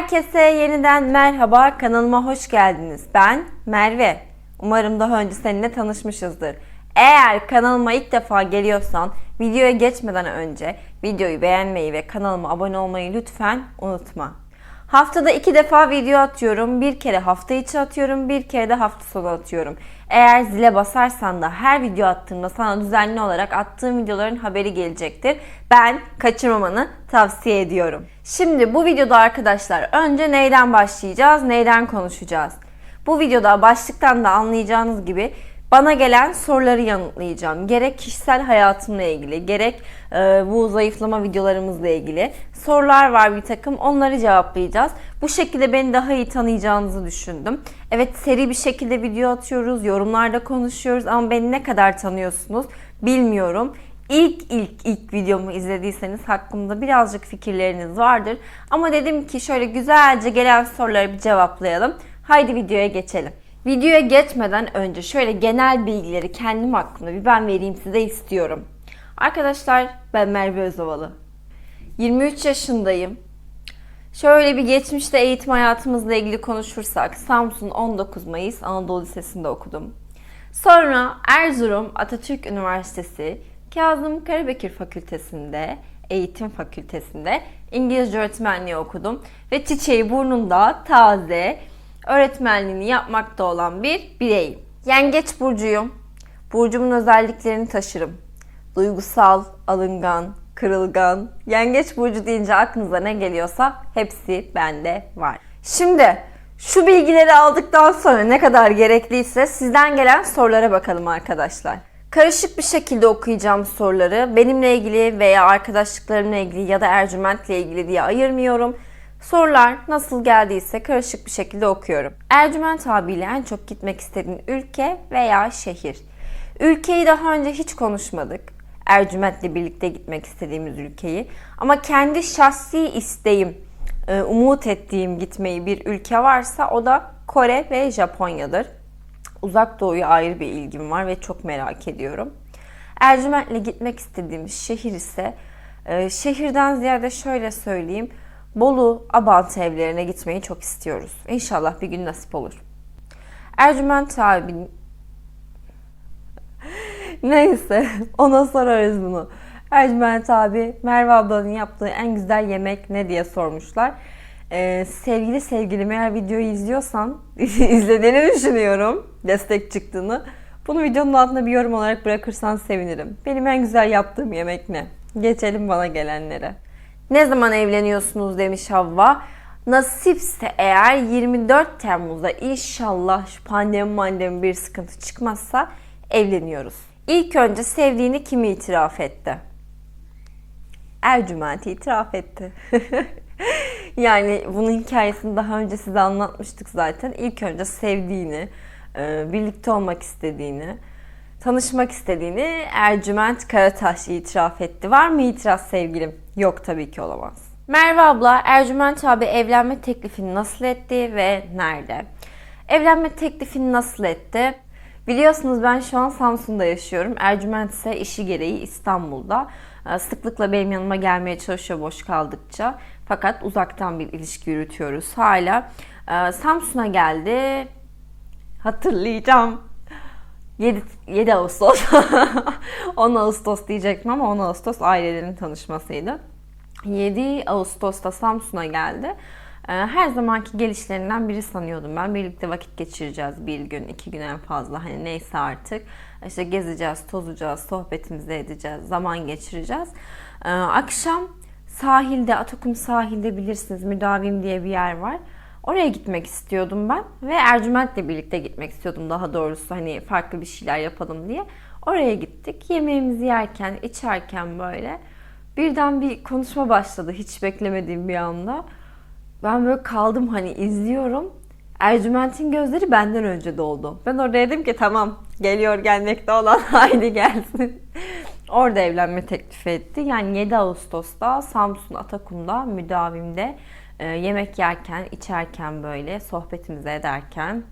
Herkese yeniden merhaba, kanalıma hoş geldiniz. Ben Merve. Umarım daha önce seninle tanışmışızdır. Eğer kanalıma ilk defa geliyorsan videoya geçmeden önce videoyu beğenmeyi ve kanalıma abone olmayı lütfen unutma. Haftada iki defa video atıyorum. Bir kere hafta içi atıyorum, bir kere de hafta sonu atıyorum. Eğer zile basarsan da her video attığımda sana düzenli olarak attığım videoların haberi gelecektir. Ben kaçırmamanı tavsiye ediyorum. Şimdi bu videoda arkadaşlar önce neyden başlayacağız, neyden konuşacağız? Bu videoda başlıktan da anlayacağınız gibi bana gelen soruları yanıtlayacağım. Gerek kişisel hayatımla ilgili, gerek e, bu zayıflama videolarımızla ilgili sorular var bir takım. Onları cevaplayacağız. Bu şekilde beni daha iyi tanıyacağınızı düşündüm. Evet seri bir şekilde video atıyoruz, yorumlarda konuşuyoruz ama beni ne kadar tanıyorsunuz bilmiyorum. İlk ilk ilk videomu izlediyseniz hakkımda birazcık fikirleriniz vardır. Ama dedim ki şöyle güzelce gelen soruları bir cevaplayalım. Haydi videoya geçelim. Videoya geçmeden önce şöyle genel bilgileri kendim hakkında bir ben vereyim size istiyorum. Arkadaşlar ben Merve Özovalı. 23 yaşındayım. Şöyle bir geçmişte eğitim hayatımızla ilgili konuşursak Samsun 19 Mayıs Anadolu Lisesi'nde okudum. Sonra Erzurum Atatürk Üniversitesi Kazım Karabekir Fakültesi'nde Eğitim Fakültesi'nde İngilizce öğretmenliği okudum ve çiçeği burnunda taze öğretmenliğini yapmakta olan bir bireyim. Yengeç burcuyum. Burcumun özelliklerini taşırım. Duygusal, alıngan, kırılgan. Yengeç burcu deyince aklınıza ne geliyorsa hepsi bende var. Şimdi şu bilgileri aldıktan sonra ne kadar gerekliyse sizden gelen sorulara bakalım arkadaşlar. Karışık bir şekilde okuyacağım soruları. Benimle ilgili veya arkadaşlıklarımla ilgili ya da Ercüment'le ilgili diye ayırmıyorum. Sorular nasıl geldiyse karışık bir şekilde okuyorum. Ercüment abiyle en çok gitmek istediğin ülke veya şehir. Ülkeyi daha önce hiç konuşmadık. Ercüment'le birlikte gitmek istediğimiz ülkeyi. Ama kendi şahsi isteğim, e, umut ettiğim gitmeyi bir ülke varsa o da Kore ve Japonya'dır. Uzak Doğu'ya ayrı bir ilgim var ve çok merak ediyorum. Ercüment'le gitmek istediğimiz şehir ise e, şehirden ziyade şöyle söyleyeyim. Bolu Abant evlerine gitmeyi çok istiyoruz. İnşallah bir gün nasip olur. Ercüment abi Neyse ona sorarız bunu. Ercüment abi Merve ablanın yaptığı en güzel yemek ne diye sormuşlar. Ee, sevgili sevgilim eğer videoyu izliyorsan izlediğini düşünüyorum destek çıktığını. Bunu videonun altına bir yorum olarak bırakırsan sevinirim. Benim en güzel yaptığım yemek ne? Geçelim bana gelenlere. Ne zaman evleniyorsunuz demiş Havva. Nasipse eğer 24 Temmuz'da inşallah şu pandemi mandemi bir sıkıntı çıkmazsa evleniyoruz. İlk önce sevdiğini kimi itiraf etti? Ercüment itiraf etti. yani bunun hikayesini daha önce size anlatmıştık zaten. İlk önce sevdiğini, e, birlikte olmak istediğini, tanışmak istediğini Ercüment Karataş itiraf etti. Var mı itiraz sevgilim? Yok tabii ki olamaz. Merve abla Ercüment abi evlenme teklifini nasıl etti ve nerede? Evlenme teklifini nasıl etti? Biliyorsunuz ben şu an Samsun'da yaşıyorum. Ercüment ise işi gereği İstanbul'da. Ee, Sıklıkla benim yanıma gelmeye çalışıyor boş kaldıkça. Fakat uzaktan bir ilişki yürütüyoruz hala. Ee, Samsun'a geldi. Hatırlayacağım. 7, 7 Ağustos. 10 Ağustos diyecektim ama 10 Ağustos ailelerin tanışmasıydı. 7 Ağustos'ta Samsun'a geldi. Ee, Her zamanki gelişlerinden biri sanıyordum ben. Birlikte vakit geçireceğiz bir gün, iki gün en fazla. Hani neyse artık. İşte gezeceğiz, tozacağız, sohbetimizi edeceğiz, zaman geçireceğiz. Ee, Akşam sahilde, Atakum sahilde bilirsiniz Müdavim diye bir yer var. Oraya gitmek istiyordum ben ve Ercüment'le birlikte gitmek istiyordum daha doğrusu hani farklı bir şeyler yapalım diye. Oraya gittik. Yemeğimizi yerken, içerken böyle birden bir konuşma başladı hiç beklemediğim bir anda. Ben böyle kaldım hani izliyorum. Ercüment'in gözleri benden önce doldu. Ben orada dedim ki tamam geliyor gelmekte olan haydi gelsin. Orada evlenme teklifi etti. Yani 7 Ağustos'ta Samsun Atakum'da müdavimde e, yemek yerken, içerken böyle sohbetimizi ederken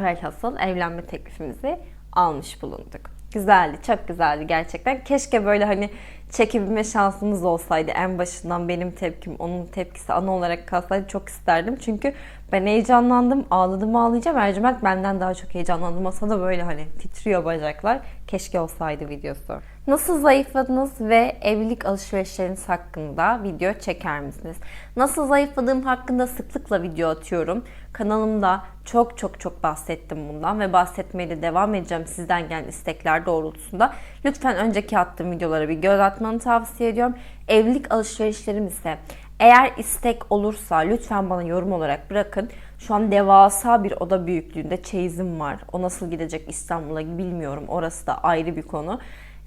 velhasıl evlenme teklifimizi almış bulunduk. Güzeldi, çok güzeldi gerçekten. Keşke böyle hani çekebilme şansımız olsaydı en başından benim tepkim onun tepkisi ana olarak kalsaydı çok isterdim. Çünkü ben heyecanlandım, ağladım ağlayacağım. Ercüment benden daha çok heyecanlandı. Masada böyle hani titriyor bacaklar. Keşke olsaydı videosu. Nasıl zayıfladınız ve evlilik alışverişleriniz hakkında video çeker misiniz? Nasıl zayıfladığım hakkında sıklıkla video atıyorum. Kanalımda çok çok çok bahsettim bundan ve bahsetmeye de devam edeceğim sizden gelen istekler doğrultusunda. Lütfen önceki attığım videolara bir göz atmanı tavsiye ediyorum. Evlilik alışverişlerim ise eğer istek olursa lütfen bana yorum olarak bırakın. Şu an devasa bir oda büyüklüğünde çeyizim var. O nasıl gidecek İstanbul'a bilmiyorum. Orası da ayrı bir konu.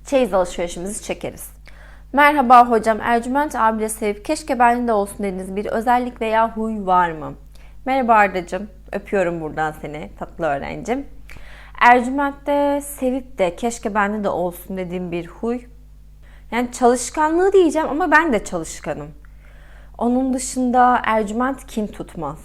Çeyiz alışverişimizi çekeriz. Merhaba hocam. Ercüment abiyle sevip keşke bende de olsun dediğiniz bir özellik veya huy var mı? Merhaba Arda'cığım. Öpüyorum buradan seni tatlı öğrencim. Ercüment'te sevip de keşke bende de olsun dediğim bir huy. Yani çalışkanlığı diyeceğim ama ben de çalışkanım. Onun dışında Ercüment kin tutmaz.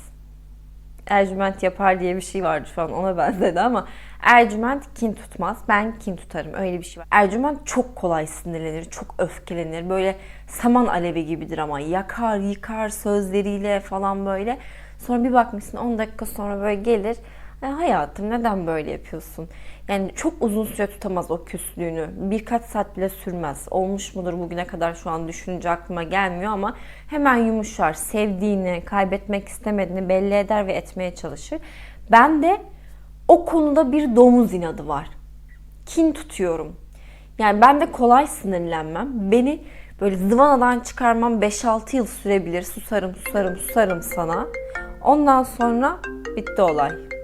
Ercüment yapar diye bir şey vardı şu an ona benzedi ama Ercüment kin tutmaz. Ben kin tutarım. Öyle bir şey var. Ercüment çok kolay sinirlenir, çok öfkelenir. Böyle saman alevi gibidir ama yakar, yıkar sözleriyle falan böyle. Sonra bir bakmışsın 10 dakika sonra böyle gelir. "E, hayatım neden böyle yapıyorsun? Yani çok uzun süre tutamaz o küslüğünü. Birkaç saat bile sürmez. Olmuş mudur bugüne kadar şu an düşünce aklıma gelmiyor ama hemen yumuşar. Sevdiğini, kaybetmek istemediğini belli eder ve etmeye çalışır. Ben de o konuda bir domuz inadı var. Kin tutuyorum. Yani ben de kolay sinirlenmem. Beni böyle zıvanadan çıkarmam 5-6 yıl sürebilir. Susarım, susarım, susarım sana. Ondan sonra bitti olay.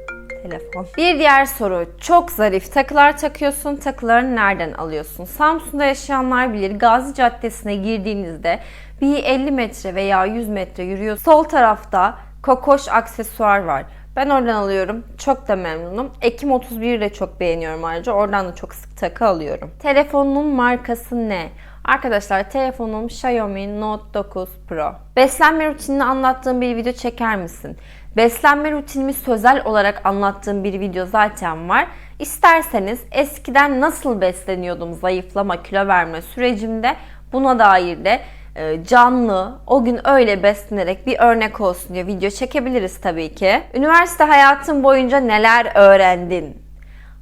Telefon. Bir diğer soru. Çok zarif takılar takıyorsun. Takılarını nereden alıyorsun? Samsun'da yaşayanlar bilir. Gazi Caddesi'ne girdiğinizde bir 50 metre veya 100 metre yürüyor. Sol tarafta kokoş aksesuar var. Ben oradan alıyorum. Çok da memnunum. Ekim 31'i de çok beğeniyorum ayrıca. Oradan da çok sık takı alıyorum. Telefonun markası ne? Arkadaşlar telefonum Xiaomi Note 9 Pro. Beslenme rutinini anlattığım bir video çeker misin? Beslenme rutinimi sözel olarak anlattığım bir video zaten var. İsterseniz eskiden nasıl besleniyordum zayıflama, kilo verme sürecimde buna dair de e, canlı, o gün öyle beslenerek bir örnek olsun diye video çekebiliriz tabii ki. Üniversite hayatın boyunca neler öğrendin?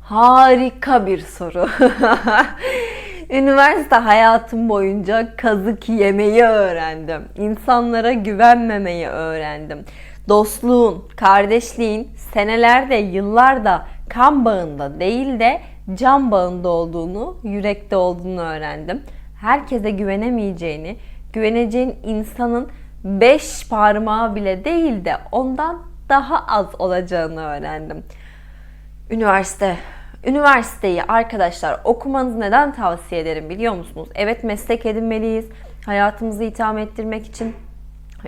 Harika bir soru. Üniversite hayatım boyunca kazık yemeyi öğrendim. İnsanlara güvenmemeyi öğrendim. Dostluğun, kardeşliğin senelerde, yıllarda kan bağında değil de can bağında olduğunu, yürekte olduğunu öğrendim. Herkese güvenemeyeceğini, güveneceğin insanın beş parmağı bile değil de ondan daha az olacağını öğrendim. Üniversite. Üniversiteyi arkadaşlar okumanızı neden tavsiye ederim biliyor musunuz? Evet meslek edinmeliyiz. Hayatımızı itham ettirmek için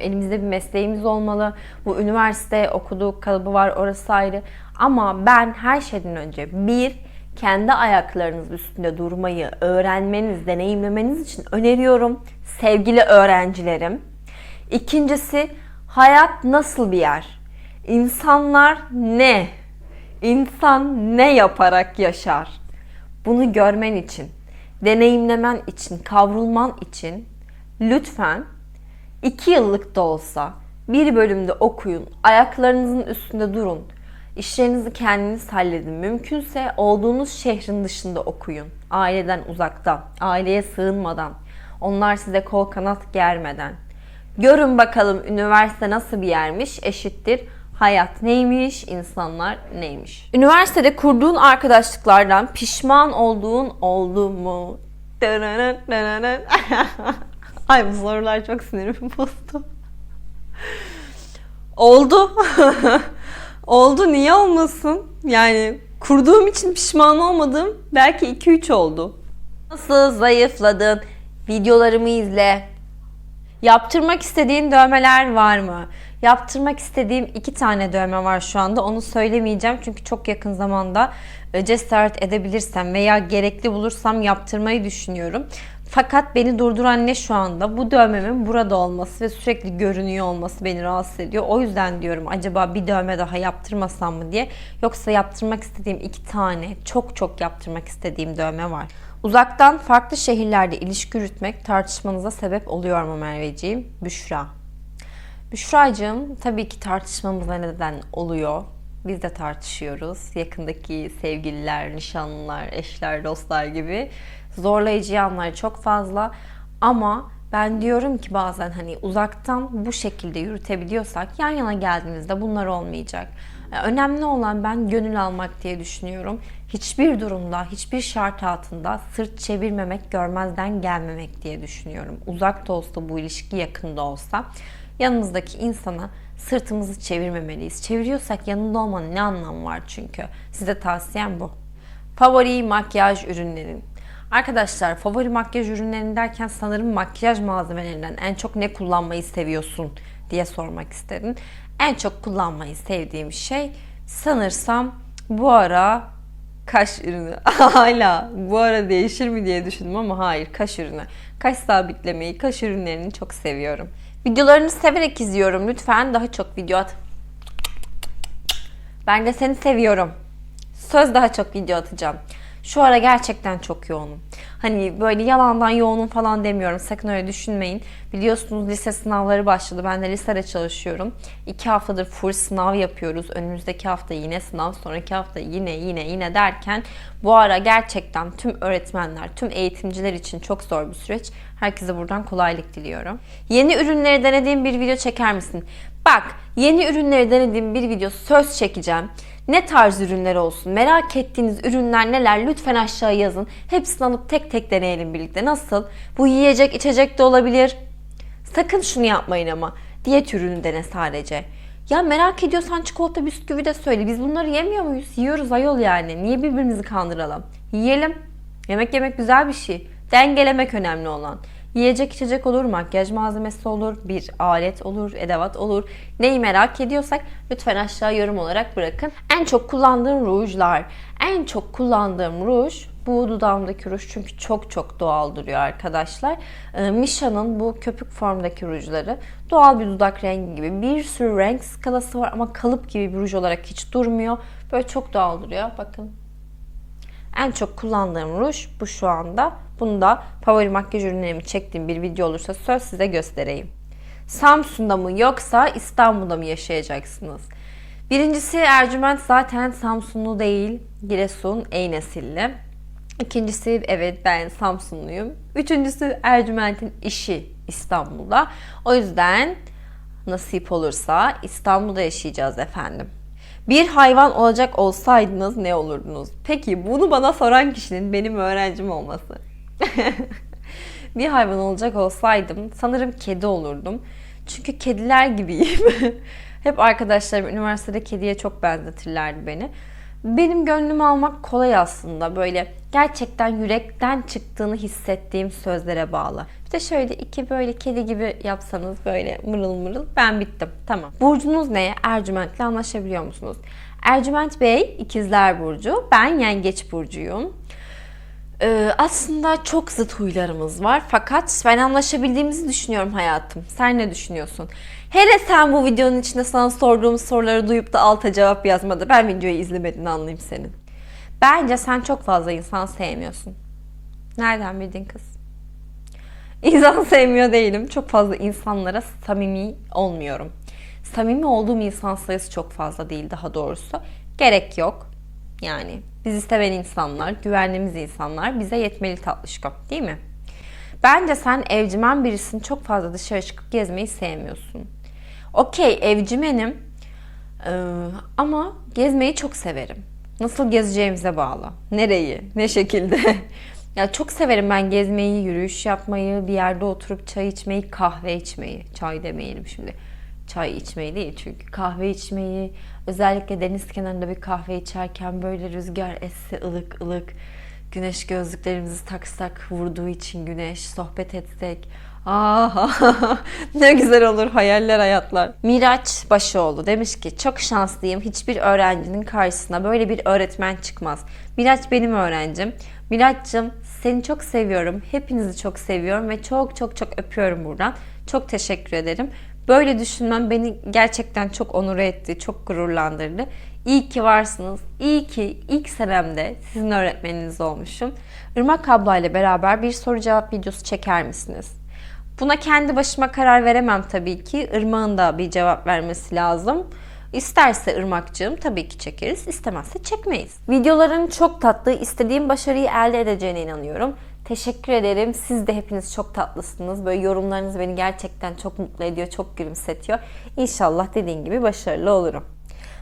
elimizde bir mesleğimiz olmalı. Bu üniversite okuduğu kalıbı var orası ayrı. Ama ben her şeyden önce bir kendi ayaklarınız üstünde durmayı öğrenmeniz, deneyimlemeniz için öneriyorum sevgili öğrencilerim. İkincisi hayat nasıl bir yer? İnsanlar ne? İnsan ne yaparak yaşar? Bunu görmen için, deneyimlemen için, kavrulman için lütfen 2 yıllık da olsa bir bölümde okuyun, ayaklarınızın üstünde durun. İşlerinizi kendiniz halledin. Mümkünse olduğunuz şehrin dışında okuyun. Aileden uzakta, aileye sığınmadan, onlar size kol kanat germeden. Görün bakalım üniversite nasıl bir yermiş eşittir hayat neymiş, insanlar neymiş. Üniversitede kurduğun arkadaşlıklardan pişman olduğun oldu mu? Ay bu sorular çok sinirimi bozdu. Oldu. oldu niye olmasın? Yani kurduğum için pişman olmadım. Belki 2-3 oldu. Nasıl zayıfladın? Videolarımı izle. Yaptırmak istediğin dövmeler var mı? Yaptırmak istediğim iki tane dövme var şu anda. Onu söylemeyeceğim çünkü çok yakın zamanda e, cesaret edebilirsem veya gerekli bulursam yaptırmayı düşünüyorum. Fakat beni durduran ne şu anda? Bu dövmemin burada olması ve sürekli görünüyor olması beni rahatsız ediyor. O yüzden diyorum acaba bir dövme daha yaptırmasam mı diye. Yoksa yaptırmak istediğim iki tane, çok çok yaptırmak istediğim dövme var. Uzaktan farklı şehirlerde ilişki yürütmek tartışmanıza sebep oluyor mu Merveciğim? Büşra. Büşra'cığım tabii ki tartışmamıza neden oluyor. Biz de tartışıyoruz. Yakındaki sevgililer, nişanlılar, eşler, dostlar gibi zorlayıcı yanları çok fazla. Ama ben diyorum ki bazen hani uzaktan bu şekilde yürütebiliyorsak yan yana geldiğinizde bunlar olmayacak. Yani Önemli olan ben gönül almak diye düşünüyorum. Hiçbir durumda, hiçbir şart altında sırt çevirmemek, görmezden gelmemek diye düşünüyorum. Uzak da olsa bu ilişki yakında olsa yanımızdaki insana sırtımızı çevirmemeliyiz. Çeviriyorsak yanında olmanın ne anlamı var çünkü. Size tavsiyem bu. Favori makyaj ürünlerin. Arkadaşlar favori makyaj ürünlerin derken sanırım makyaj malzemelerinden en çok ne kullanmayı seviyorsun diye sormak istedim. En çok kullanmayı sevdiğim şey sanırsam bu ara kaş ürünü. Hala bu ara değişir mi diye düşündüm ama hayır kaş ürünü. Kaş sabitlemeyi, kaş ürünlerini çok seviyorum. Videolarını severek izliyorum. Lütfen daha çok video at. Ben de seni seviyorum. Söz daha çok video atacağım. Şu ara gerçekten çok yoğunum. Hani böyle yalandan yoğunum falan demiyorum. Sakın öyle düşünmeyin. Biliyorsunuz lise sınavları başladı. Ben de lisede çalışıyorum. İki haftadır full sınav yapıyoruz. Önümüzdeki hafta yine sınav. Sonraki hafta yine yine yine derken bu ara gerçekten tüm öğretmenler, tüm eğitimciler için çok zor bir süreç. Herkese buradan kolaylık diliyorum. Yeni ürünleri denediğim bir video çeker misin? Bak yeni ürünleri denediğim bir video söz çekeceğim. Ne tarz ürünler olsun? Merak ettiğiniz ürünler neler? Lütfen aşağıya yazın. Hepsini alıp tek tek deneyelim birlikte. Nasıl? Bu yiyecek, içecek de olabilir. Sakın şunu yapmayın ama. Diyet ürünü dene sadece. Ya merak ediyorsan çikolata bisküvi de söyle. Biz bunları yemiyor muyuz? Yiyoruz ayol yani. Niye birbirimizi kandıralım? Yiyelim. Yemek yemek güzel bir şey. Dengelemek önemli olan. Yiyecek içecek olur, makyaj malzemesi olur, bir alet olur, edevat olur. Neyi merak ediyorsak lütfen aşağı yorum olarak bırakın. En çok kullandığım rujlar. En çok kullandığım ruj bu dudağımdaki ruj çünkü çok çok doğal duruyor arkadaşlar. Ee, Misha'nın bu köpük formdaki rujları doğal bir dudak rengi gibi bir sürü renk skalası var ama kalıp gibi bir ruj olarak hiç durmuyor. Böyle çok doğal duruyor. Bakın en çok kullandığım ruj bu şu anda. Bunu da favori makyaj ürünlerimi çektiğim bir video olursa söz size göstereyim. Samsun'da mı yoksa İstanbul'da mı yaşayacaksınız? Birincisi Ercüment zaten Samsunlu değil, Giresun Eynesilli. İkincisi evet ben Samsunluyum. Üçüncüsü Ercüment'in işi İstanbul'da. O yüzden nasip olursa İstanbul'da yaşayacağız efendim. Bir hayvan olacak olsaydınız ne olurdunuz? Peki bunu bana soran kişinin benim öğrencim olması. bir hayvan olacak olsaydım sanırım kedi olurdum. Çünkü kediler gibiyim. Hep arkadaşlarım üniversitede kediye çok benzetirlerdi beni. Benim gönlümü almak kolay aslında. Böyle gerçekten yürekten çıktığını hissettiğim sözlere bağlı. Bir de şöyle iki böyle kedi gibi yapsanız böyle mırıl mırıl ben bittim. Tamam. Burcunuz ne? Ercüment'le anlaşabiliyor musunuz? Ercüment Bey ikizler burcu. Ben yengeç burcuyum. Ee, aslında çok zıt huylarımız var fakat ben anlaşabildiğimizi düşünüyorum hayatım. Sen ne düşünüyorsun? Hele sen bu videonun içinde sana sorduğum soruları duyup da alta cevap yazmadı. Ben videoyu izlemediğini anlayayım senin. Bence sen çok fazla insan sevmiyorsun. Nereden bildin kız? İnsan sevmiyor değilim. Çok fazla insanlara samimi olmuyorum. Samimi olduğum insan sayısı çok fazla değil daha doğrusu. Gerek yok. Yani bizi seven insanlar, güvendiğimiz insanlar bize yetmeli tatlışkom değil mi? Bence sen evcimen birisin. Çok fazla dışarı çıkıp gezmeyi sevmiyorsun. Okey evcimenim ee, ama gezmeyi çok severim. Nasıl gezeceğimize bağlı. Nereyi, ne şekilde. ya çok severim ben gezmeyi, yürüyüş yapmayı, bir yerde oturup çay içmeyi, kahve içmeyi. Çay demeyelim şimdi. Çay içmeyi değil çünkü kahve içmeyi, özellikle deniz kenarında bir kahve içerken böyle rüzgar esse ılık ılık, güneş gözlüklerimizi taksak vurduğu için güneş, sohbet etsek. Ah ne güzel olur hayaller hayatlar. Miraç Başoğlu demiş ki çok şanslıyım hiçbir öğrencinin karşısına böyle bir öğretmen çıkmaz. Miraç benim öğrencim. Miraç'cığım seni çok seviyorum. Hepinizi çok seviyorum ve çok çok çok öpüyorum buradan. Çok teşekkür ederim. Böyle düşünmem beni gerçekten çok onur etti, çok gururlandırdı. İyi ki varsınız. İyi ki ilk senemde sizin öğretmeniniz olmuşum. Irmak abla ile beraber bir soru cevap videosu çeker misiniz? Buna kendi başıma karar veremem tabii ki. Irmak'ın da bir cevap vermesi lazım. İsterse Irmak'cığım tabii ki çekeriz, istemezse çekmeyiz. Videoların çok tatlı, istediğim başarıyı elde edeceğine inanıyorum. Teşekkür ederim. Siz de hepiniz çok tatlısınız. Böyle yorumlarınız beni gerçekten çok mutlu ediyor, çok gülümsetiyor. İnşallah dediğin gibi başarılı olurum.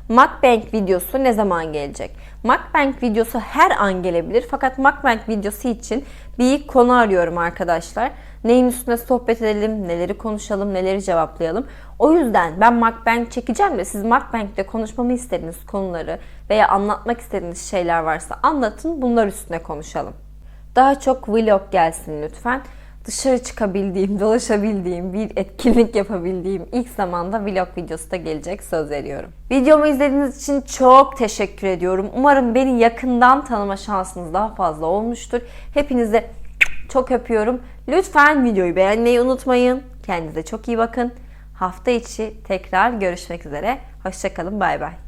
Mukbang videosu ne zaman gelecek? Mukbang videosu her an gelebilir fakat Mukbang videosu için bir konu arıyorum arkadaşlar. Neyin üstüne sohbet edelim, neleri konuşalım, neleri cevaplayalım. O yüzden ben Mukbang çekeceğim de siz Mukbang'de konuşmamı istediğiniz konuları veya anlatmak istediğiniz şeyler varsa anlatın bunlar üstüne konuşalım. Daha çok vlog gelsin lütfen. Dışarı çıkabildiğim, dolaşabildiğim, bir etkinlik yapabildiğim ilk zamanda vlog videosu da gelecek söz veriyorum. Videomu izlediğiniz için çok teşekkür ediyorum. Umarım beni yakından tanıma şansınız daha fazla olmuştur. Hepinize çok öpüyorum. Lütfen videoyu beğenmeyi unutmayın. Kendinize çok iyi bakın. Hafta içi tekrar görüşmek üzere. Hoşçakalın. Bay bay.